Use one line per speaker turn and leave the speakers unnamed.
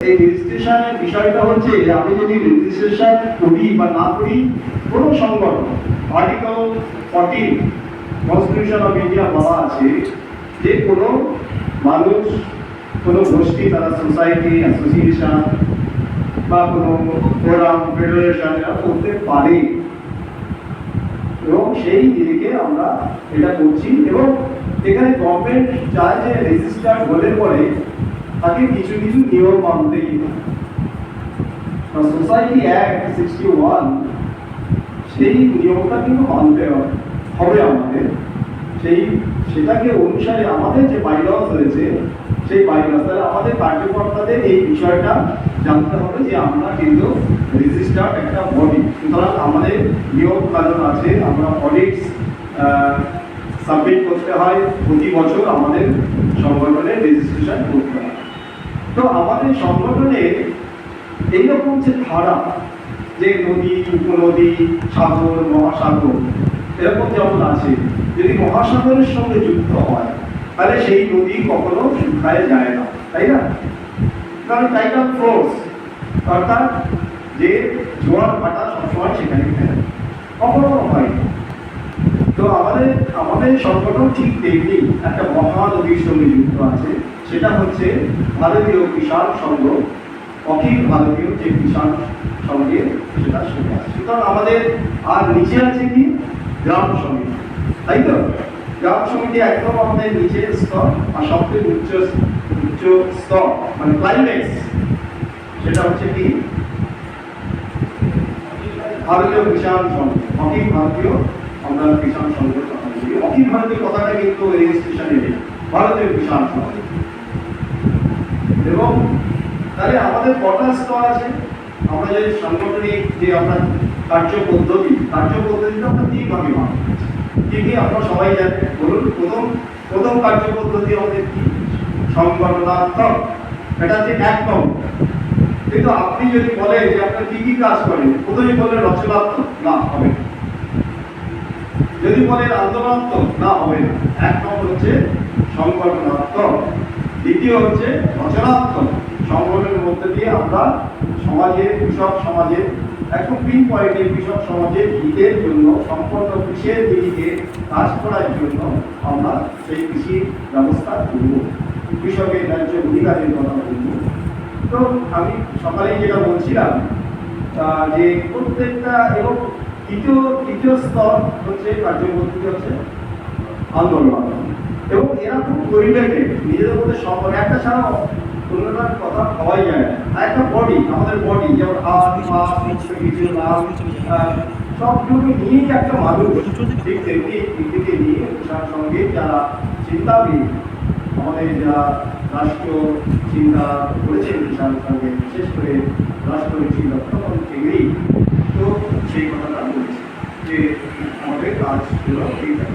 এই রেজিস্ট্রেশনের বিষয়টা হচ্ছে আমি যদি রেজিস্ট্রেশন করি বা না করি, কোনো সংগঠন article fourteen constitution of India বলা আছে যে কোনো মানুষ, কোনো গোষ্ঠী, তারা সোসাইটি অ্যাসোসিয়েশন বা কোনো ফোরাম ফেডারেশন এরা করতে পারে। এবং সেই দিকে আমরা এটা করছি এবং এখানে গভর্নমেন্ট চায় যে রেজিস্টার হলে পরে তাকে কিছু কিছু নিয়ম মানতেই সোসাইটি অ্যাক্ট সিক্সটি ওয়ান সেই নিয়মটা কিন্তু মানতে হবে আমাদের। সেই সেটাকে অনুসারে আমাদের যে বাইলস রয়েছে, সেই বাইলস তাহলে আমাদের কার্যকর্তাদের এই বিষয়টা জানতে হবে যে আমরা কিন্তু রেজিস্টার্ড একটা বডি সুতরাং আমাদের নিয়ম কানুন আছে, আমরা অডিটস সাবমিট করতে হয়, প্রতি বছর আমাদের সংগঠনের রেজিস্ট্রেশন করতে হয়। তো আমাদের সংগঠনের এইরকম যে ধারা, যে নদী, উপনদী, সাগর, মহাসাগর, এরকম যেমন আছে, যদি মহাসাগরের সঙ্গে যুক্ত হয়, তাহলে সেই নদী কখনো শুকায় যায় না, তাই না কারণ টাইটাল ফোর্স অর্থাৎ যে জোয়ার ভাটা সবসময় সেখানে ফেলে কখনো হয় না। তো আমাদের আমাদের সংগঠন ঠিক তেমনি একটা মহানদীর সঙ্গে যুক্ত আছে সেটা হচ্ছে ভারতীয় কিষাণ সংঘ, অখিল ভারতীয় যে কিষাণ সংঘের সেটা শুনে আছে সুতরাং আমাদের আর নিচে আছে কি? গ্রাম সমিতি। তাই তো? গ্রাম সমিতি একদম আমাদের নিচের স্তর আর সবচেয়ে উচ্চ উচ্চ স্তর মানে ক্লাইম্যাক্স সেটা হচ্ছে কি? ভারতীয় কিষাণ সংঘ। অখিল ভারতীয়, আমরা কিষাণ বলি। অখিল ভারতীয় কথাটা কিন্তু রেজিস্ট্রেশনে ভারতীয় কিষাণ সংঘ। এবং তাহলে আমাদের কটা স্তর আছে। আমরা যে সাংগঠনিক যে আপনার কার্য পদ্ধতি, কার্য পদ্ধতিটা আমরা তিন ভাগ করেছি। কি কি? আপনারা সবাই জানেন। বলুন, প্রথম প্রথম কার্য পদ্ধতি আমাদের কি? সংগঠনাত্মক। এটা হচ্ছে এক নম্বর। কিন্তু আপনি যদি বলেন যে আপনার কি কি কাজ করেন, প্রথমে বললেন রচনাত্মক, না, হবে যদি বলেন আন্দোলনাত্মক, না, হবে না। এক নম্বর হচ্ছে সংগঠনাত্মক। দ্বিতীয় হচ্ছে রচনাত্মক সংগঠনের মধ্যে দিয়ে আমরা সমাজে কৃষক সমাজের একদম পিন পয়েন্টে কৃষক সমাজের হিতের জন্য, সম্পন্ন কৃষির দিকে কাজ করার জন্য আমরা সেই কৃষি ব্যবস্থা করব। কৃষকের ন্যায্য অধিকারের কথা বলব। তো আমি সকালেই যেটা বলছিলাম যে প্রত্যেকটা এবং তৃতীয় তৃতীয় স্তর হচ্ছে কার্যপদ্ধতি হচ্ছে আন্দোলন। এবং এরা খুব পরিবেকে নিজেদের মধ্যে সম্পর্ক। একটা ছাড়া অন্যটার কথা হওয়াই যায় না। আর একটা বডি আমাদের বডি যেমন হাত, পা, কিছু নাম সবগুলোকে নিয়েই একটা মানুষ ঠিক দিকে নিয়ে তার সঙ্গে যারা চিন্তাবিদ, আমাদের যারা রাষ্ট্র চিন্তা করেছেন কিষাণ সঙ্গে, বিশেষ করে রাষ্ট্র চিন্তা, তখন তো সেই কথাটা বলেছি যে আমাদের কাজ হলো এইটা